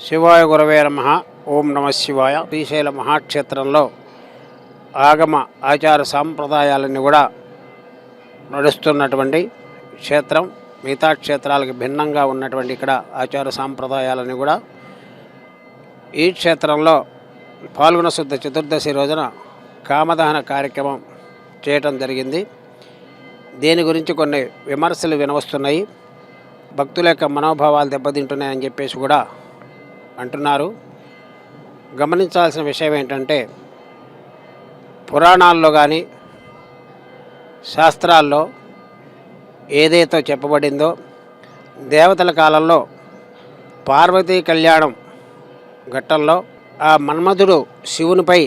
శివాయ గురవే నమ. ఓం నమ శివాయ. శ్రీశైల మహాక్షేత్రంలో ఆగమ ఆచార సాంప్రదాయాలన్నీ కూడా నడుస్తున్నటువంటి క్షేత్రం. మిగతా క్షేత్రాలకు భిన్నంగా ఉన్నటువంటి ఇక్కడ ఆచార సాంప్రదాయాలని కూడా ఈ క్షేత్రంలో పాల్గొన శుద్ధ చతుర్దశి రోజున కామదహన కార్యక్రమం చేయటం జరిగింది. దీని గురించి కొన్ని విమర్శలు వినవస్తున్నాయి. భక్తుల యొక్క మనోభావాలు దెబ్బతింటున్నాయని చెప్పేసి కూడా అంటున్నారు. గమనించాల్సిన విషయం ఏంటంటే పురాణాల్లో కానీ శాస్త్రాల్లో ఏదైతే చెప్పబడిందో దేవతల కాలంలో పార్వతీ కళ్యాణం ఘట్టంలో ఆ మన్మధుడు శివునిపై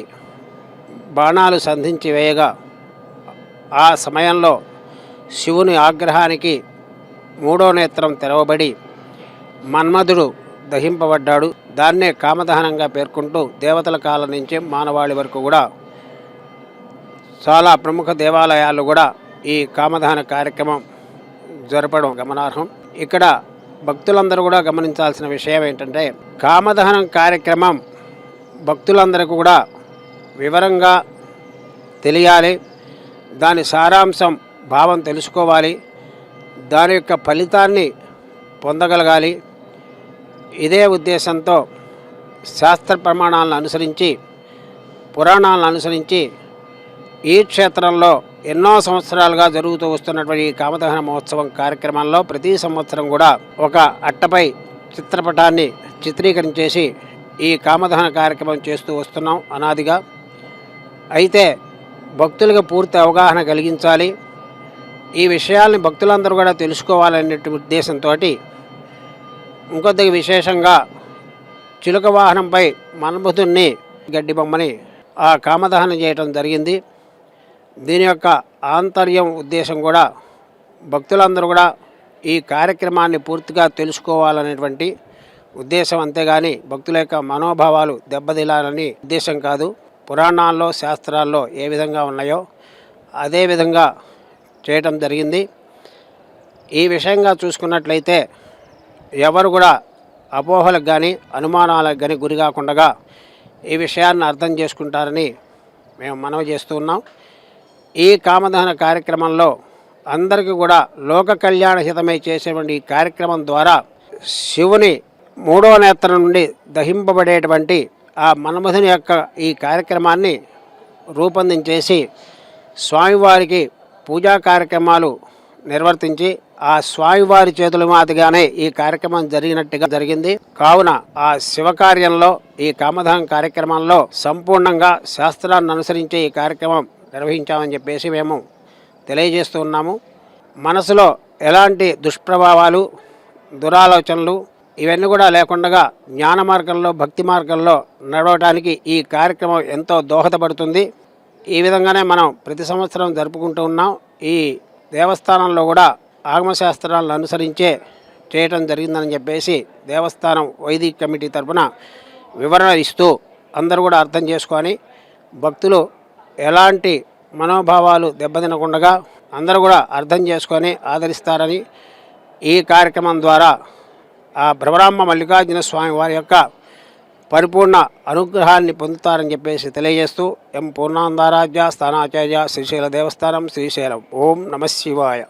బాణాలు సంధించి వేయగా ఆ సమయంలో శివుని ఆగ్రహానికి మూడో నేత్రం తెరవబడి మన్మధుడు దహింపబడ్డాడు. దాన్నే కామదహనంగా పేర్కొంటూ దేవతల కాలం నుంచి మానవాళి వరకు కూడా చాలా ప్రముఖ దేవాలయాలు కూడా ఈ కామదహన కార్యక్రమం జరపడం గమనార్హం. ఇక్కడ భక్తులందరూ కూడా గమనించాల్సిన విషయం ఏంటంటే కామదహనం కార్యక్రమం భక్తులందరికీ కూడా వివరంగా తెలియాలి. దాని సారాంశం భావం తెలుసుకోవాలి. దాని యొక్క ఫలితాన్ని పొందగలగాలి. ఇదే ఉద్దేశంతో శాస్త్ర ప్రమాణాలను అనుసరించి పురాణాలను అనుసరించి ఈ క్షేత్రంలో ఎన్నో సంవత్సరాలుగా జరుగుతూ వస్తున్నటువంటి ఈ కామదహన మహోత్సవం కార్యక్రమంలో ప్రతి సంవత్సరం కూడా ఒక అట్టపై చిత్రపటాన్ని చిత్రీకరించేసి ఈ కామదహన కార్యక్రమం చేస్తూ వస్తున్నాం అనాదిగా. అయితే భక్తులకు పూర్తి అవగాహన కలిగించాలి. ఈ విషయాల్ని భక్తులందరూ కూడా తెలుసుకోవాలనే ఉద్దేశంతో ఇంకొద్దిగా విశేషంగా చిలుక వాహనంపై మన్మధుణ్ణి గడ్డి బొమ్మని ఆ కామదహనం చేయటం జరిగింది. దీని యొక్క ఆంతర్యం ఉద్దేశం కూడా భక్తులందరూ కూడా ఈ కార్యక్రమాన్ని పూర్తిగా తెలుసుకోవాలనేటువంటి ఉద్దేశం. అంతేగాని భక్తుల యొక్క మనోభావాలు దెబ్బతిలాలని ఉద్దేశం కాదు. పురాణాల్లో శాస్త్రాల్లో ఏ విధంగా ఉన్నాయో అదే విధంగా చేయటం జరిగింది. ఈ విషయంగా చూసుకున్నట్లయితే ఎవరు కూడా అపోహలకు కానీ అనుమానాలకు కానీ గురి కాకుండా ఈ విషయాన్ని అర్థం చేసుకుంటారని మేము మనవి చేస్తూ ఉన్నాం. ఈ కామదహన కార్యక్రమంలో అందరికీ కూడా లోక కళ్యాణ హితమై చేసేటువంటి ఈ కార్యక్రమం ద్వారా శివుని మూడో నేత్రం నుండి దహింపబడేటువంటి ఆ మన్మధుని యొక్క ఈ కార్యక్రమాన్ని రూపొందించేసి స్వామివారికి పూజా కార్యక్రమాలు నిర్వర్తించి ఆ స్వామివారి చేతుల మాదిగానే ఈ కార్యక్రమం జరిగినట్టుగా జరిగింది. కావున ఆ శివకార్యంలో ఈ కామదహం కార్యక్రమంలో సంపూర్ణంగా శాస్త్రాన్ని అనుసరించే ఈ కార్యక్రమం నిర్వహించామని చెప్పేసి మేము తెలియజేస్తూ ఉన్నాము. మనసులో ఎలాంటి దుష్ప్రభావాలు దురాలోచనలు ఇవన్నీ కూడా లేకుండా జ్ఞాన మార్గంలో భక్తి మార్గంలో నడవడానికి ఈ కార్యక్రమం ఎంతో దోహదపడుతుంది. ఈ విధంగానే మనం ప్రతి సంవత్సరం జరుపుకుంటూ ఉన్నాం. ఈ దేవస్థానంలో కూడా ఆగమశాస్త్రాలను అనుసరించే చేయటం జరిగిందని చెప్పేసి దేవస్థానం వైదిక కమిటీ తరఫున వివరణ ఇస్తూ అందరూ కూడా అర్థం చేసుకొని భక్తులు ఎలాంటి మనోభావాలు దెబ్బతినకుండా అందరూ కూడా అర్థం చేసుకొని ఆదరిస్తారని ఈ కార్యక్రమం ద్వారా ఆ భ్రమరాంబ మల్లికార్జున స్వామి వారి యొక్క పరిపూర్ణ అనుగ్రహాన్ని పొందుతారని చెప్పేసి తెలియజేస్తూ ఎం పూర్ణాందారాధ్య స్థానాచార్య శ్రీశైల దేవస్థానం శ్రీశైలం. ఓం నమ శివాయ.